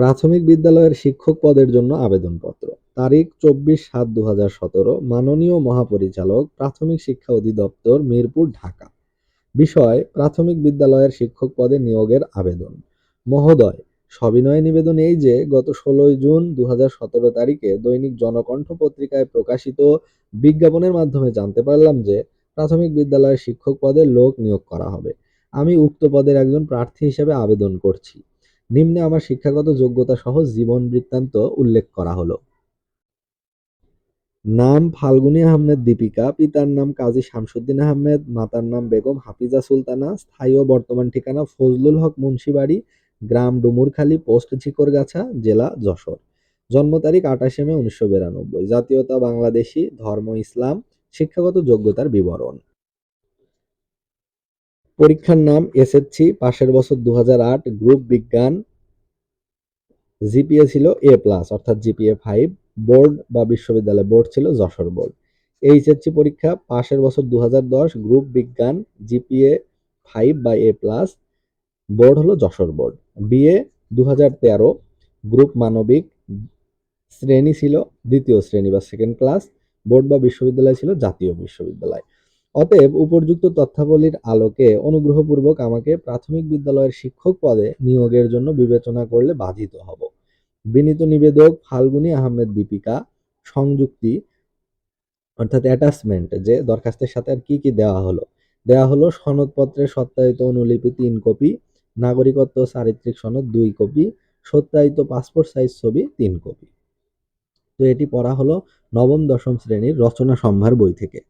প্রাথমিক বিদ্যালয়ের শিক্ষক পদের জন্য আবেদনপত্র। তারিখ চব্বিশ সাত দু হাজার সতেরো, মাননীয় মহাপরিচালক, প্রাথমিক শিক্ষা অধিদপ্তর, মিরপুর, ঢাকা। বিষয়, প্রাথমিক বিদ্যালয়ের শিক্ষক পদে নিয়োগের আবেদন। মহোদয়, সবিনয় নিবেদন এই যে, গত ষোলোই জুন দু হাজার সতেরো তারিখে দৈনিক জনকণ্ঠ পত্রিকায় প্রকাশিত বিজ্ঞাপনের মাধ্যমে জানতে পারলাম যে, প্রাথমিক বিদ্যালয়ের শিক্ষক পদে লোক নিয়োগ করা হবে। আমি উক্ত পদের একজন প্রার্থী হিসেবে আবেদন করছি। নিম্নে আমার শিক্ষাগত যোগ্যতা সহ জীবন বৃত্তান্ত উল্লেখ করা হলো। নাম ফাল্গুনী আহমেদ দীপিকা, পিতার নাম কাজী শামসুদ্দিন আহমেদ, মাতার নাম বেগম হাফিজা সুলতানা, স্থায়ী ও বর্তমান ঠিকানা ফজলুল হক মুন্সিবাড়ি, গ্রাম ডুমুরখালী, পোস্ট ঝিকরগাছা, জেলা যশোর। জন্ম তারিখ আঠাশে মে উনিশশো বিরানব্বই। জাতীয়তা বাংলাদেশী, ধর্ম, ইসলাম, শিক্ষাগত যোগ্যতার বিবরণ। পরীক্ষার নাম এসএসসি পাশের বছর দু হাজার আট, গ্রুপ বিজ্ঞান জিপিএ ছিল এ প্লাস অর্থাৎ জিপিএ ফাইভ বোর্ড বা বিশ্ববিদ্যালয় বোর্ড ছিল যশোর বোর্ড। এইচএসসি পরীক্ষা, পাশের বছর দু হাজার দশ, গ্রুপ বিজ্ঞান জিপিএ ফাইভ বা এ প্লাস বোর্ড হলো যশোর বোর্ড। বিএ দু হাজার তেরো, গ্রুপ মানবিক, শ্রেণি ছিল দ্বিতীয় শ্রেণি বা সেকেন্ড ক্লাস বোর্ড বা বিশ্ববিদ্যালয় ছিল জাতীয় বিশ্ববিদ্যালয়। অতএব উপর্যুক্ত তথ্যাবলীর আলোকে অনুগ্রহপূর্বক আমাকে প্রাথমিক বিদ্যালয়ের শিক্ষক পদে নিয়োগের জন্য বিবেচনা করলে বাধিত হব। বিনীত নিবেদক ফাল্গুনী আহমেদ দীপিকা, সংযুক্তি অর্থাৎ অ্যাটাচমেন্ট যে দরখাস্তের সাথে আর কি কি দেওয়া হলো। দেওয়া হলো সনদপত্রের সত্যায়িত অনুলিপি তিন কপি, নাগরিকত্ব চারিত্রিক সনদ দুই কপি, সত্যায়িত পাসপোর্ট সাইজ ছবি তিন কপি। তো এটি পড়া হলো নবম দশম শ্রেণির রচনা সম্ভার বই থেকে।